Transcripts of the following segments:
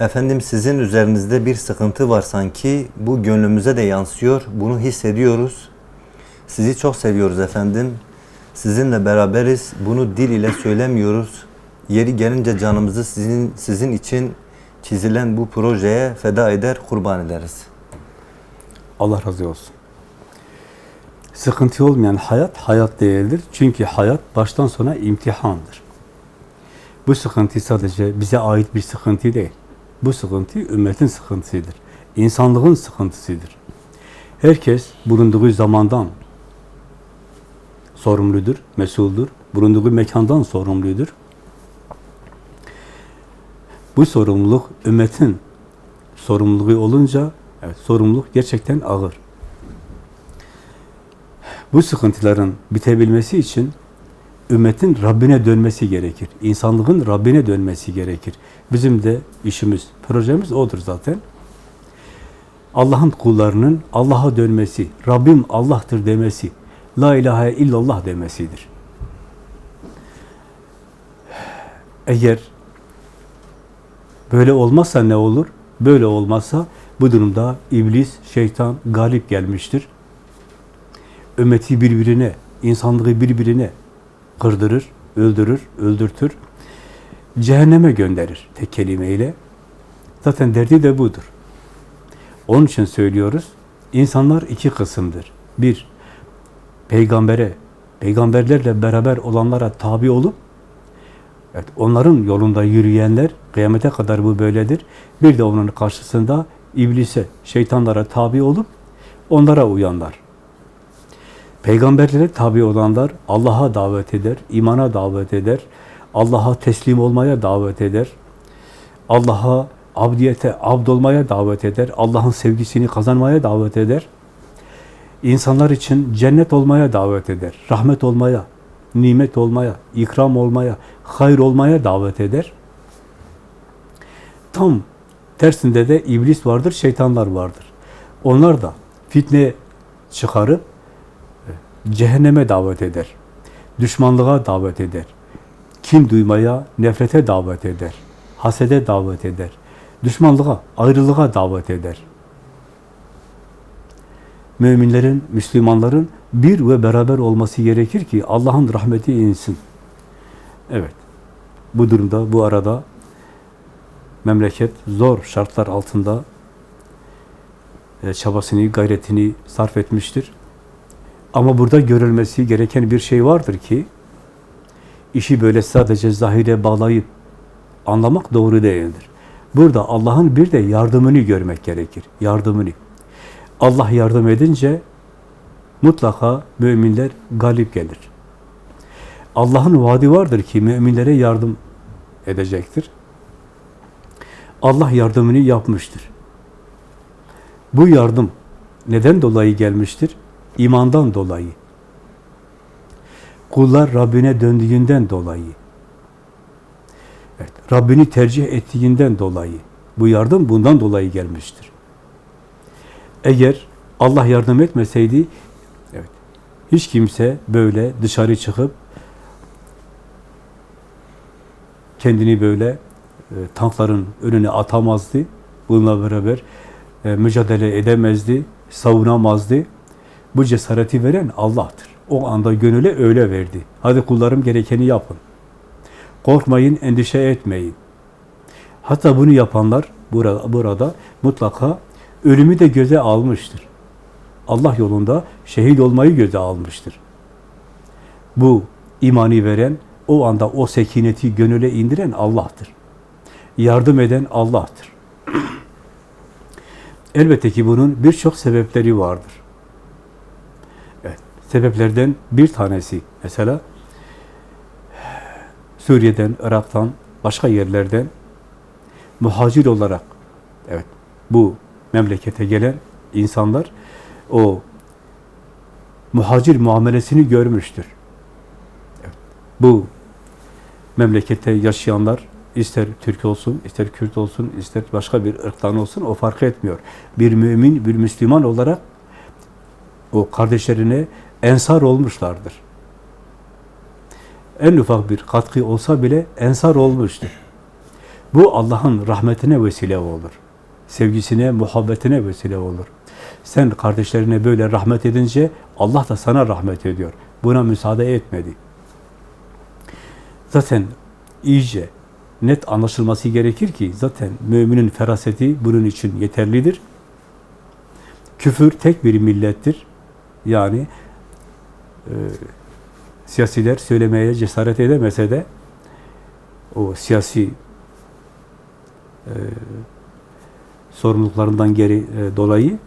Efendim sizin üzerinizde bir sıkıntı var sanki. Bu gönlümüze de yansıyor. Bunu hissediyoruz. Sizi çok seviyoruz efendim. Sizinle beraberiz. Bunu dil ile söylemiyoruz. Yeri gelince canımızı sizin sizin için çizilen bu projeye feda eder, kurban ederiz. Allah razı olsun. Sıkıntı olmayan hayat, hayat değildir. Çünkü hayat baştan sona imtihandır. Bu sıkıntı sadece bize ait bir sıkıntı değil. Bu sıkıntı ümmetin sıkıntısıdır. İnsanlığın sıkıntısıdır. Herkes bulunduğu zamandan sorumludur, mesuldür. Bulunduğu mekandan sorumludur. Bu sorumluluk ümmetin sorumluluğu olunca evet, sorumluluk gerçekten ağır. Bu sıkıntıların bitebilmesi için ümmetin Rabbine dönmesi gerekir. İnsanlığın Rabbine dönmesi gerekir. Bizim de işimiz, projemiz odur zaten. Allah'ın kullarının Allah'a dönmesi, Rabbim Allah'tır demesi, La ilahe illallah demesidir. Eğer böyle olmazsa ne olur? Böyle olmazsa bu durumda iblis, şeytan galip gelmiştir. Ümmeti birbirine, insanlığı birbirine kırdırır, öldürür, öldürtür. Cehenneme gönderir tek kelimeyle. Zaten derdi de budur. Onun için söylüyoruz. İnsanlar iki kısımdır. Bir, peygambere, peygamberlerle beraber olanlara tabi olup, evet, onların yolunda yürüyenler, kıyamete kadar bu böyledir. Bir de onun karşısında iblise, şeytanlara tabi olup, onlara uyanlar. Peygamberlere tabi olanlar Allah'a davet eder, imana davet eder, Allah'a teslim olmaya davet eder, Allah'a abdiyete, abd olmaya davet eder, Allah'ın sevgisini kazanmaya davet eder, insanlar için cennet olmaya davet eder, rahmet olmaya, nimet olmaya, ikram olmaya, hayır olmaya davet eder. Tam tersinde de iblis vardır, şeytanlar vardır. Onlar da fitne çıkarıp cehenneme davet eder. Düşmanlığa davet eder. Kin duymaya, nefrete davet eder. Hasede davet eder. Düşmanlığa, ayrılığa davet eder. Müminlerin, Müslümanların bir ve beraber olması gerekir ki Allah'ın rahmeti insin. Evet. Bu durumda, bu arada memleket zor şartlar altında e, çabasını, gayretini sarf etmiştir. Ama burada görülmesi gereken bir şey vardır ki, işi böyle sadece zahire bağlayıp anlamak doğru değildir. Burada Allah'ın bir de yardımını görmek gerekir. Yardımını. Allah yardım edince mutlaka müminler galip gelir. Allah'ın vaadi vardır ki müminlere yardım edecektir. Allah yardımını yapmıştır. Bu yardım neden dolayı gelmiştir? İmandan dolayı. Kullar Rabbine döndüğünden dolayı. Evet, Rabbini tercih ettiğinden dolayı. Bu yardım bundan dolayı gelmiştir. Eğer Allah yardım etmeseydi, evet, hiç kimse böyle dışarı çıkıp kendini böyle e, tankların önüne atamazdı. Bununla beraber e, mücadele edemezdi, savunamazdı. Bu cesareti veren Allah'tır. O anda gönüle öyle verdi. Hadi kullarım gerekeni yapın. Korkmayın, endişe etmeyin. Hatta bunu yapanlar burada, burada mutlaka ölümü de göze almıştır. Allah yolunda şehit olmayı göze almıştır. Bu imani veren, o anda o sekineti gönüle indiren Allah'tır. Yardım eden Allah'tır. Elbette ki bunun birçok sebepleri vardır. Sebeplerden bir tanesi mesela Suriye'den, Irak'tan, başka yerlerden muhacir olarak evet bu memlekete gelen insanlar o muhacir muamelesini görmüştür. Evet, bu memlekette yaşayanlar ister Türk olsun, ister Kürt olsun, ister başka bir ırktan olsun o fark etmiyor. Bir mümin, bir Müslüman olarak o kardeşlerine ensar olmuşlardır. En ufak bir katkı olsa bile ensar olmuştur. Bu Allah'ın rahmetine vesile olur. Sevgisine, muhabbetine vesile olur. Sen kardeşlerine böyle rahmet edince Allah da sana rahmet ediyor. Buna müsaade etmedi. Zaten iyice net anlaşılması gerekir ki zaten müminin feraseti bunun için yeterlidir. Küfür tek bir millettir. Yani e, siyasiler söylemeye cesaret edemese de o siyasi e, sorumluluklarından geri e, dolayı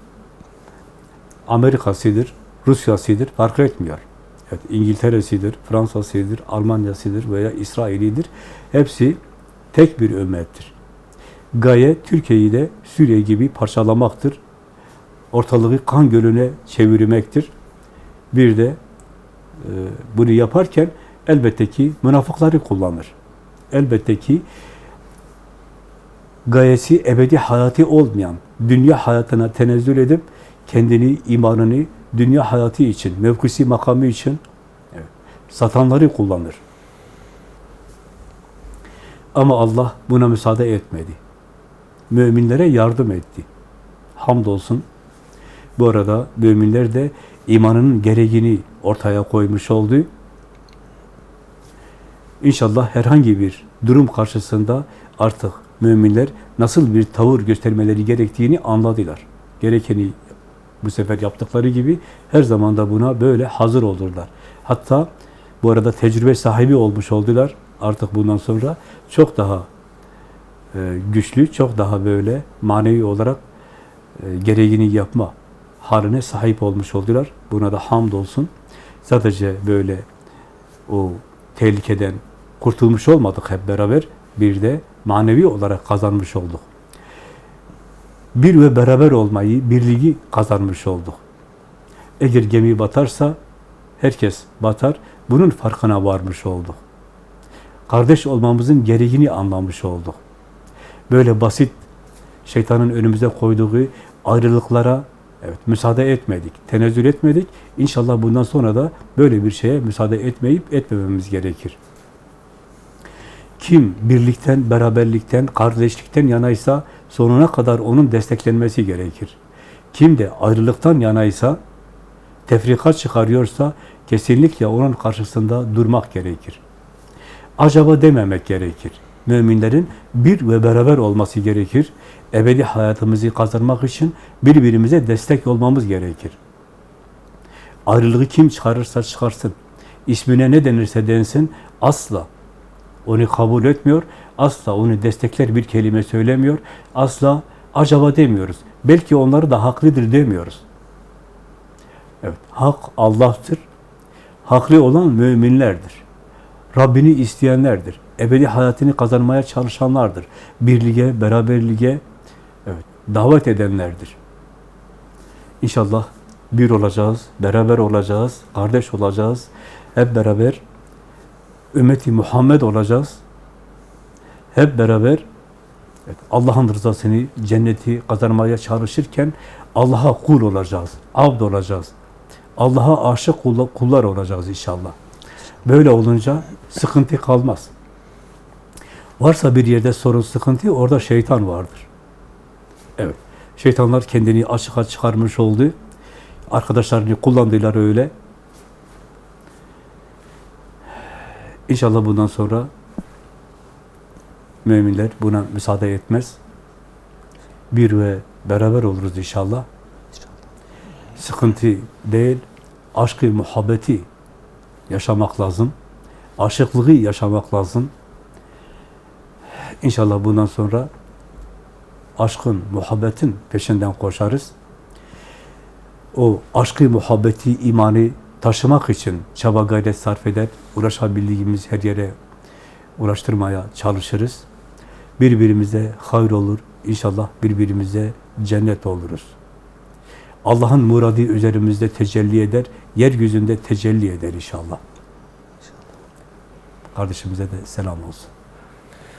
Amerika'sıdır, Rusya'sıdır fark etmiyor. Evet, İngiltere'sidir, Fransa'sıdır, Almanya'sıdır veya İsrail'idir. Hepsi tek bir ümmettir. Gaye Türkiye'yi de Suriye gibi parçalamaktır. Ortalığı kan gölüne çevirmektir. Bir de bunu yaparken elbette ki münafıkları kullanır. Elbette ki gayesi ebedi hayatı olmayan, dünya hayatına tenezzül edip kendini, imanını dünya hayatı için, mevkisi makamı için satanları kullanır. Ama Allah buna müsaade etmedi. Müminlere yardım etti. Hamdolsun. Bu arada müminler de imanının gereğini ortaya koymuş oldu. İnşallah herhangi bir durum karşısında artık müminler nasıl bir tavır göstermeleri gerektiğini anladılar. Gerekeni bu sefer yaptıkları gibi her zaman da buna böyle hazır olurlar. Hatta bu arada tecrübe sahibi olmuş oldular. Artık bundan sonra çok daha e, güçlü, çok daha böyle manevi olarak e, gereğini yapma haline sahip olmuş oldular. Buna da hamdolsun. Sadece böyle o tehlikeden kurtulmuş olmadık hep beraber. Bir de manevi olarak kazanmış olduk. Bir ve beraber olmayı, birliği kazanmış olduk. Eğer gemi batarsa herkes batar. Bunun farkına varmış olduk. Kardeş olmamızın gereğini anlamış olduk. Böyle basit şeytanın önümüze koyduğu ayrılıklara evet müsaade etmedik, tenezzül etmedik. İnşallah bundan sonra da böyle bir şeye müsaade etmeyip etmememiz gerekir. Kim birlikten, beraberlikten, kardeşlikten yanaysa sonuna kadar onun desteklenmesi gerekir. Kim de ayrılıktan yanaysa, tefrikat çıkarıyorsa kesinlikle onun karşısında durmak gerekir. Acaba dememek gerekir. Müminlerin bir ve beraber olması gerekir. Ebedi hayatımızı kazanmak için birbirimize destek olmamız gerekir. Ayrılığı kim çıkarırsa çıkarsın, ismine ne denirse densin, asla onu kabul etmiyor, asla onu destekler bir kelime söylemiyor, asla acaba demiyoruz. Belki onları da haklıdır demiyoruz. Evet, hak Allah'tır. Haklı olan müminlerdir. Rabbini isteyenlerdir. Ebedi hayatını kazanmaya çalışanlardır. Birliğe, beraberliğe davet edenlerdir. İnşallah bir olacağız, beraber olacağız, kardeş olacağız. Hep beraber ümmeti Muhammed olacağız. Hep beraber evet, Allah'ın rızasını, cenneti kazanmaya çalışırken Allah'a kul olacağız, abd olacağız. Allah'a aşık kullar olacağız inşallah. Böyle olunca sıkıntı kalmaz. Varsa bir yerde sorun, sıkıntı, orada şeytan vardır. Evet, şeytanlar kendini açığa çıkarmış oldu. Arkadaşlarını kullandılar öyle. İnşallah bundan sonra müminler buna müsaade etmez. Bir ve beraber oluruz inşallah. Sıkıntı değil, aşkı, muhabbeti yaşamak lazım. Aşıklığı yaşamak lazım. İnşallah bundan sonra aşkın, muhabbetin peşinden koşarız. O aşkı, muhabbeti, imanı taşımak için çaba gayret sarf eder, uğraşabildiğimiz her yere uğraştırmaya çalışırız. Birbirimize hayır olur, inşallah birbirimize cennet oluruz. Allah'ın muradı üzerimizde tecelli eder, yeryüzünde tecelli eder inşallah. Kardeşimize de selam olsun.